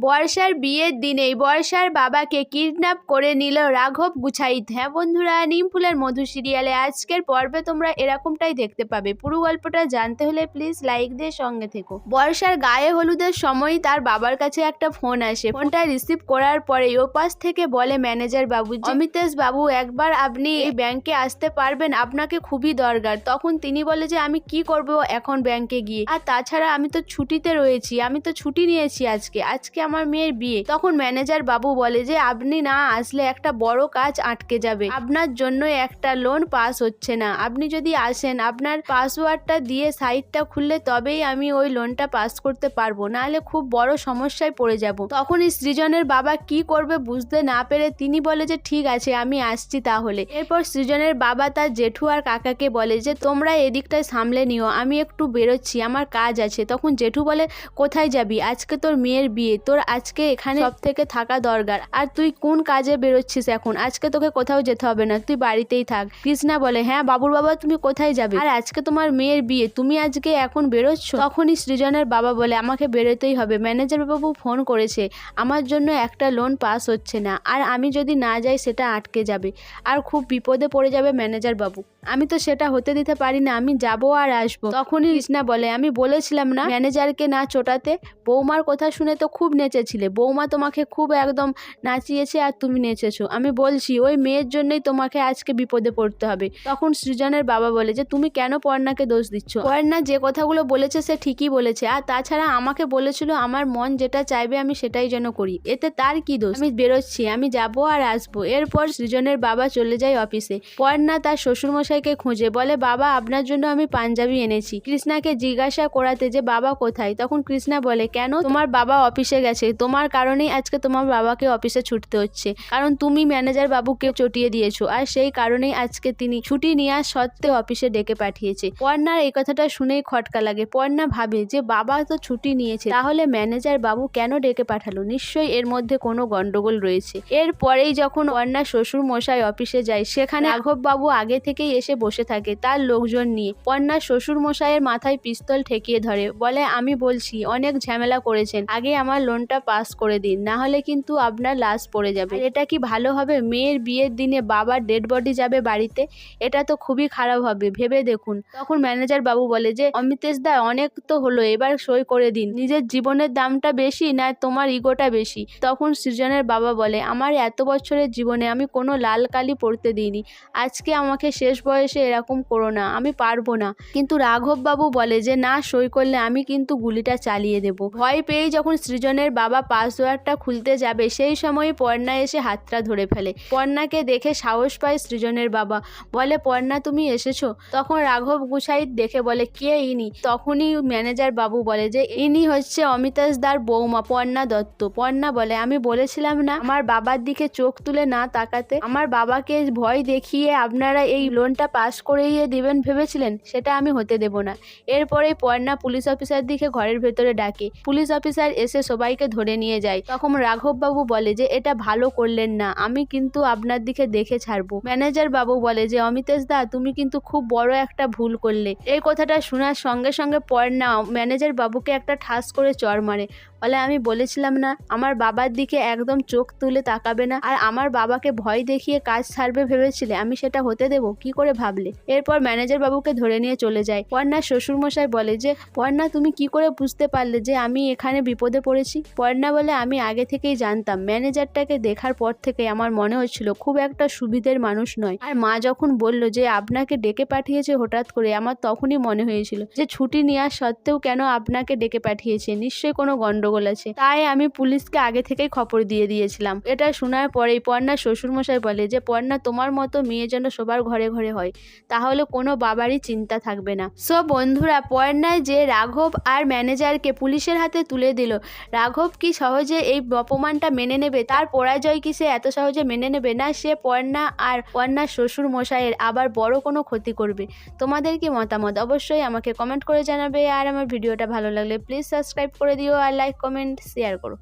বর্ষার বিয়ের দিনেই বর্ষার বাবাকে কিডন্যাপ করে নিল রাঘব গুছাইত। হ্যাঁ বন্ধুরা, নিমফুলের মধু সিরিয়ালে আজকের পর্বে তোমরা এরকমটাই দেখতে পাবে। পুরো গল্পটা জানতে হলে প্লিজ লাইক দিয়ে সঙ্গে থেকো। বর্ষার গায়ে হলুদের সময় তার বাবার কাছে একটা ফোন আসে। ফোনটা রিসিভ করার পরে ওপাশ থেকে বলে ম্যানেজার বাবু অমিতেশ বাবু, একবার আপনি এই ব্যাংকে আসতে পারবেন, আপনাকে খুবই দরকার। তখন তিনি বলে যে, আমি কি করব এখন ব্যাংকে গিয়ে? আর তাছাড়া আমি তো ছুটিতে রয়েছি, আমি তো ছুটি নিয়েছি আজকে। আজকে আমার মেয়ের বিয়ে। তখন ম্যানেজার বাবু বলে যে, আপনি না আসলে একটা বড় কাজ আটকে যাবে। আপনার জন্য একটা লোন পাস হচ্ছে না। আপনি যদি আসেন, আপনার পাসওয়ার্ডটা দিয়ে সাইটটা খুললে তবেই আমি ওই লোনটা পাস করতে পারব। নাহলে খুব বড় সমস্যায় পড়ে যাব। তখনই সৃজনের বাবা কি করবে বুঝতে না পেরে তিনি বলে যে, ঠিক আছে, আমি আসছি তাহলে। এরপর সৃজনের বাবা তার জেঠু আর কাকাকে বলে যে, তোমরা এদিকটায় সামলে নিও, আমি একটু বেরোচ্ছি, আমার কাজ আছে। তখন জেঠু বলে, কোথায় যাবি? আজকে তোর মেয়ের বিয়ে তোর আজকে এখানে সব থেকে থাকা দরকার। আর তুই কোন কাজে বেরোচ্ছিস এখন? আজকে তোকে কোথাও যেতে হবে না তুই বাড়িতেই থাক। কৃষ্ণা বলে হ্যাঁ বাবুর বাবা তুমি কোথায় যাবে? আর আজকে তোমার মেয়ের বিয়ে তুমি আজকে এখন বেরোচ্ছ? তখনই সৃজনের বাবা বলে আমাকে বেরোতেই হবে। ম্যানেজার বাবু ফোন করেছে আমার জন্য একটা লোন পাস হচ্ছে না আর আমি যদি না যাই সেটা আটকে যাবে। আর খুব বিপদে পড়ে যাবে ম্যানেজার বাবু। আমি তো সেটা হতে দিতে পারি না আমি যাব আর আসব। তখনই কৃষ্ণা বলে আমি বলেছিলাম না ম্যানেজারকে না চোটাতে। বৌমার কথা শুনে তো খুব নেচেছিলে। বৌমা তোমাকে খুব একদম নাচিয়েছে আর তুমি নেচেছো। আমি বলছি, ওই মেয়ের জন্যই তোমাকে আজকে বিপদে পড়তে হবে। তখন সৃজনের বাবা বলে যে, তুমি কেন পর্ণাকে দোষ দিচ্ছ? পর্ণা যে কথাগুলো বলেছে সে ঠিকই বলেছে। আর তাছাড়া আমাকে বলেছিল, আমার মন যেটা চাইবে আমি সেটাই যেন করি। এতে তার কি দোষ? আমি বেরোচ্ছি, আমি যাব আর আসব। এরপর সৃজনের বাবা চলে যায় অফিসে। পর্ণা তার শ্বশুরমশাইকে খুঁজে, বলে, বাবা, আপনার জন্য আমি পাঞ্জাবি এনেছি। কৃষ্ণাকে জিজ্ঞাসা করাতে যে, বাবা কোথায়? তখন কৃষ্ণা বলে, কেন? তোমার বাবা অফিসে গেছে। তোমার কারণেই আজকে তোমার বাবাকে অফিসে ছুটতে হচ্ছে। কারণ তুমি ম্যানেজার বাবুকে চটিয়ে দিয়েছ। আর সেই কারণেই আজকে তিনি ছুটি নেওয়া সত্ত্বেও অফিসে ডেকে পাঠিয়েছে। পর্ণার এই কথাটা শুনেই খটকা লাগে। পর্ণা ভাবে যে বাবা তো ছুটি নিয়েছে, তাহলে ম্যানেজার বাবু কেন ডেকে পাঠালো? নিশ্চয়ই এর মধ্যে কোনো গন্ডগোল রয়েছে। এরপরেই যখন পর্ণা শ্বশুর মশাই অফিসে যায়, সেখানে রাঘব বাবু আগে থেকেই এসে বসে থাকে তার লোকজন নিয়ে। পর্ণা শ্বশুর মশাইয়ের মাথায় পিস্তল ঠেকিয়ে ধরে, বলে, আমি বলছি, অনেক ঝামেলা করেছেন। আগে আমার লোনটা পাস করে দিন। না হলে কিন্তু আপনার লাশ পড়ে যাবে। এটা কি ভালো হবে? মেয়ের বিয়ের দিনে বাবার ডেড বডি যাবে বাড়িতে, এটা তো খুবই খারাপ হবে। ভেবে দেখুন। তখন ম্যানেজার বাবু বলে যে, অমিতেশ দা, অনেক তো হলো, এবার সই করে দিন। নিজের জীবনের দামটা বেশি না তোমার ইগোটা বেশি? তখন সৃজনের বাবা বলে, আমার এত বছরের জীবনে আমি কোনো লাল কালি পড়তে দিইনি। আজকে আমাকে শেষ বয়সে এরকম করো না, আমি পারব না। কিন্তু রাঘব বাবু বলে যে, না, সই করলে আমি কিন্তু গুলিটা চালিয়ে দেব। ভয় পেয়েই যখন সৃজনের বাবা পাসওয়ার্ডটা খুলতে যাবে, সেই সময় পর্ণা এসে হাতটা ধরে ফেলে। পর্ণাকে দেখে সাহস পায় সৃজনের বাবা। বলে পর্ণা তুমি এসেছ? তখন রাঘব গুছাই দেখে বলে, কে ইনি? তখনই ম্যানেজার বাবু বলে যে, ইনি হচ্ছে অমিতাশ দার বৌমা পর্ণা দত্ত। পর্ণা বলে, আমি বলেছিলাম না, আমার বাবার দিকে চোখ তুলে না তাকাতে। আমার বাবাকে ভয় দেখিয়ে আপনারা এই লোনটা পাস করিয়ে দিবেন ভেবেছিলেন, সেটা আমি হতে দেব না। এরপরে পর্ণা পুলিশ অফিসার দিকে ঘরের ভেতরে ডাকে। পুলিশ অফিসার এসে সবাইকে ধরে নিয়ে যায় তখন রাঘব বাবু বলে যে, এটা ভালো করলেন না। আমি কিন্তু আপনার দিকে দেখে ছাড়বো। ম্যানেজার বাবু বলে যে, অমিতেশ দা, তুমি কিন্তু খুব বড় একটা ভুল করলে। এই কথাটা শোনার সঙ্গে সঙ্গে পর না ম্যানেজার বাবুকে একটা ঠাস করে চর মারে। বলে, আমি বলেছিলাম না, আমার বাবার দিকে একদম চোখ তুলে তাকাবে না। আর আমার বাবাকে ভয় দেখিয়ে কাজ ছাড়বে ভেবেছিলে, আমি সেটা হতে দেবো? কি করে ভাবলে? এরপর ম্যানেজার বাবুকে ধরে নিয়ে চলে যায়। পর্ণার শ্বশুরমশাই বলে যে, পর্ণা, তুমি কি করে বুঝতে পারলে যে, আমি এখানে বিপদে পড়েছি? পর্ণা বলে আমি আগে থেকেই জানতাম। ম্যানেজারটাকে দেখার পর থেকে আমার মনে হচ্ছিল খুব একটা সুবিধের মানুষ নয়। আর মা যখন বলল যে আপনাকে ডেকে পাঠিয়েছে হঠাৎ করে, আমার তখনই মনে হয়েছিল যে ছুটি নেওয়া সত্ত্বেও কেন আপনাকে ডেকে পাঠিয়েছে? নিশ্চয়ই কোনো গন্ডগোল আছে। তাই আমি পুলিশকে আগে থেকেই খবর দিয়ে দিয়েছিলাম। এটা শোনার পরেই পর্ণা শ্বশুরমশাই বলে যে পর্ণা তোমার মতো মেয়ে যেন সবার ঘরে ঘরে হয়, তাহলে কোনো বাবারই চিন্তা থাকবে না। সো বন্ধুরা পর্ণায় যে রাঘব আর ম্যানেজারকে পুলিশের হাতে তুলে দিল রাঘব কি সহজে এই অপমানটা মেনে নেবে? তার পরাজয় কি সে এত সহজে মেনে নেবে? না, সে পর্ণা আর পর্ণার শ্বশুর মশাইয়ের আবার বড় কোনো ক্ষতি করবে। তোমাদের কি মতামত? অবশ্যই আমাকে কমেন্ট করে জানাবে। আর আমার ভিডিওটা ভালো লাগলে প্লিজ সাবস্ক্রাইব করে দিও আর লাইক কমেন্ট শেয়ার করো।